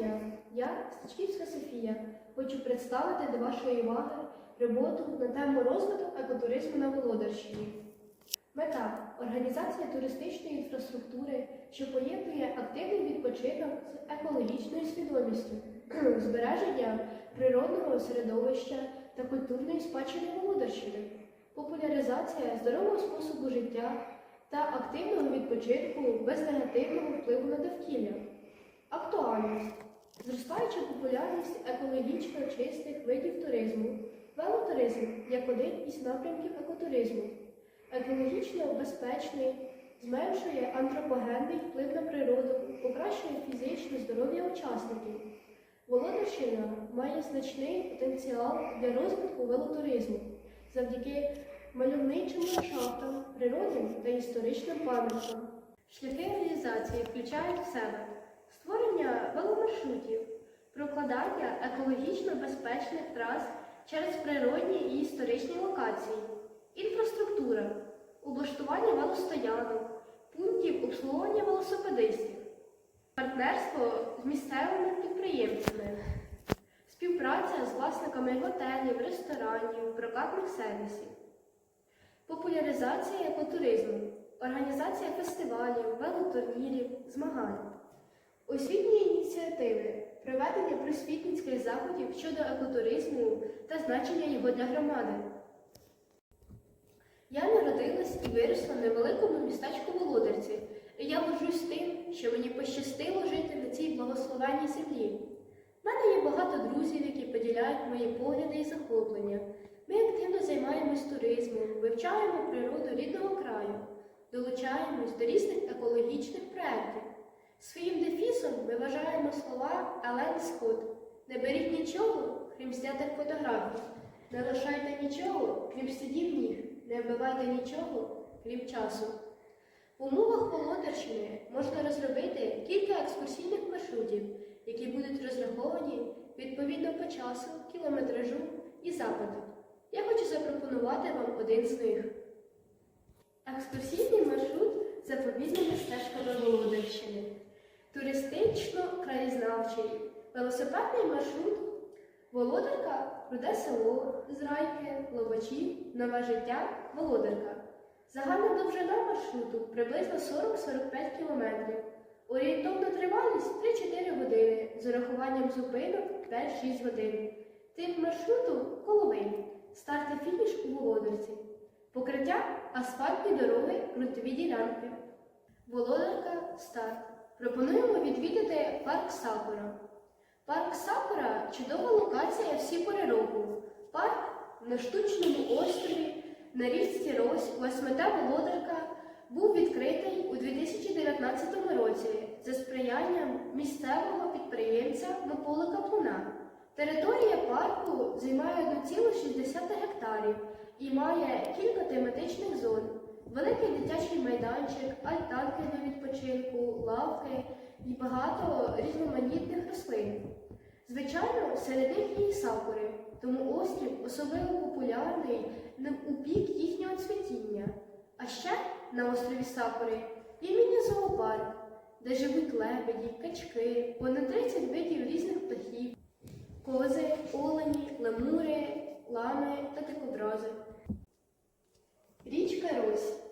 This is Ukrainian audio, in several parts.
дня! Я, Стачківська Софія, хочу представити до вашої уваги роботу на тему розвиток екотуризму на Володарщині. Мета організація туристичної інфраструктури, що поєднує активний відпочинок з екологічною свідомістю, збереження природного середовища та культурної спадщини Володарщини, популяризація здорового способу життя та активного відпочинку без негативного впливу на довкілля. Актуальність. Зростаюча популярність екологічно чистих видів туризму. Велотуризм як один із напрямків екотуризму. Екологічно безпечний, зменшує антропогенний вплив на природу, покращує фізичне здоров'я учасників. Володарщина має значний потенціал для розвитку велотуризму завдяки мальовничим ландшафтам, природним та історичним пам'яткам. Шляхи реалізації включають в себе створення веломаршрутів, прокладання екологічно безпечних трас через природні і історичні локації, інфраструктура, облаштування велостоянок, пунктів обслуговування велосипедистів, партнерство з місцевими підприємцями, співпраця з власниками готелів, ресторанів, прокатних сервісів, популяризація екотуризму, організація фестивалів, велотурнірів, змагань. Освітні ініціативи, проведення просвітницьких заходів щодо екотуризму та значення його для громади. Я народилась і виросла в невеликому містечку Володарці, і я горжусь тим, що мені пощастило жити на цій благословенній землі. У мене є багато друзів, які поділяють мої погляди і захоплення. Ми активно займаємось туризмом, вивчаємо природу рідного краю, долучаємось до різних екологічних проєктів. Своїм дефісом ми вважаємо слова Елен Скотт. Не беріть нічого, крім знятих фотографій. Не лишайте нічого, крім слідів ніг. Не вбивайте нічого, крім часу. В умовах Володарщини можна розробити кілька екскурсійних маршрутів, які будуть розраховані відповідно по часу, кілометражу і запиту. Я хочу запропонувати вам один з них. Екскурсійний маршрут заповідними стежками Володарщини. Туристично-краєзнавчий. Велосипедний маршрут Володарка, Руде село, Зрайки, Лобачі, Нове життя, Володарка. Загальна довжина маршруту приблизно 40-45 км. Орієнтовна тривалість 3-4 години з урахуванням зупинок 5-6 годин. Тип маршруту коловий. Старт і фініш у Володарці. Покриття асфальтні дороги, ґрунтові ділянки. Володарка старт. Пропонуємо відвідати парк Сакура. Парк Сакура чудова локація всі пори року. Парк на штучному острові на річці Рось у Осмета Володарка був відкритий у 2019 році за сприянням місцевого підприємця Миколи Каплуна. Територія парку займає 1,6 гектарів і має кілька тематичних зон. Майданчик, альтанки для відпочинку, лавки і багато різноманітних рослин. Звичайно, серед них є і сакури, тому острів особливо популярний у пік їхнього цвітіння. А ще на острові Сакури є міні-зоопарк, де живуть лебеді, качки, понад 30 видів різних птахів, кози, олені, лемури, лами та дикобрази. Річка Рось.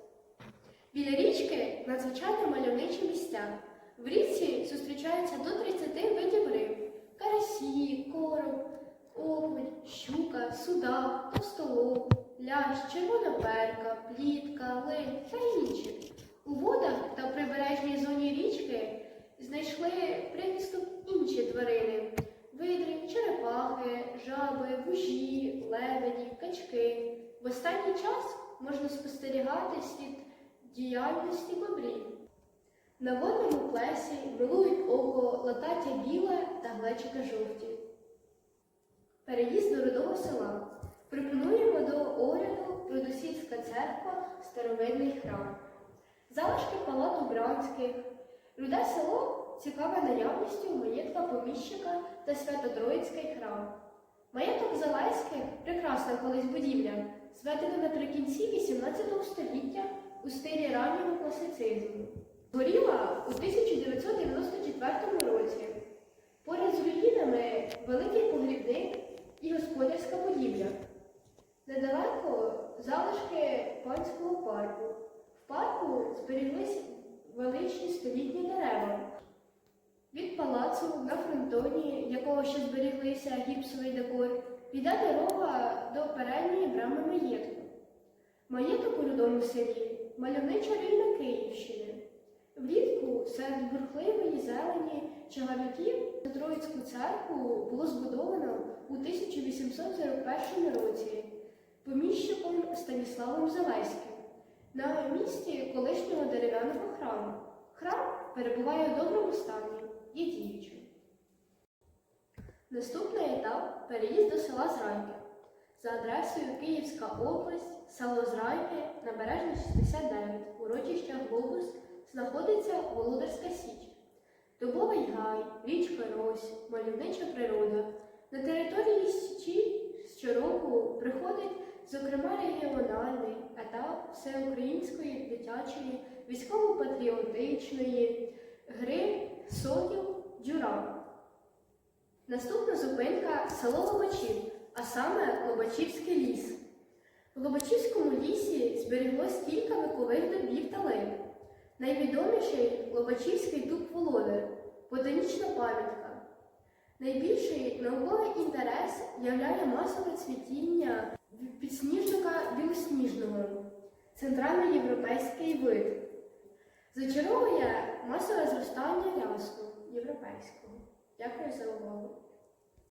Біля річки надзвичайно мальовничі місця. В річці зустрічаються до 30 видів риб карасі, короб, окунь, щука, судак, товстолоб, лящ, червона перка, плітка, линь та інші. У водах та в прибережній зоні річки знайшли прихисток інші тварини видри, черепахи, жаби, вужі, лебеді, качки. В останній час можна спостерігати слід діяльності бобрів. На водному плесі милують око латаття біле та глечики жовті. Переїзд до родового села. Пропонуємо до огляду Родосільська церква, старовинний храм. Залишки палату Бранських. Руде село цікаве наявністю маєтка поміщика та Свято-Троїцький храм. Маєток Залеських прекрасна колись будівля, зведена наприкінці марксизму. Горіла у 1994 році. Поряд з руїнами великий погрібник і господарська будівля. Недалеко залишки панського парку. В парку зберіглись величні столітні дерева. Від палацу на фронтоні, якого ще зберіглися гіпсовий декор, піде дорога до передньої брами маєтку. Маєток у рудому селі мальовнича руїна Київщини. Влітку серед бурхливої зелені чагарників Троїцьку церкву було збудовано у 1841 році поміщиком Станіславом Залеським на місці колишнього дерев'яного храму. Храм перебуває в доброму стані і діючий. Наступний етап переїзд до села Зрайки за адресою Київська область, село Зрайки, набережна 69, урочище Глобус, знаходиться Володарська Січ. Дубовий гай, річка Рось, мальовнича природа. На території Січі щороку приходить, зокрема, регіональний етап всеукраїнської дитячої військово-патріотичної гри Сокіл Дюран. Наступна зупинка село Лобачів, а саме Лобачівський ліс. В Лобачівському лісі зберіглось кілька векових дубів та лип. Найвідоміший Лобачівський дуб Володар, ботанічна пам'ятка. Найбільший науковий інтерес являє масове цвітіння підсніжника білосніжного, центральноєвропейський вид. Зачаровує масове зростання рясу європейського. Дякую за увагу.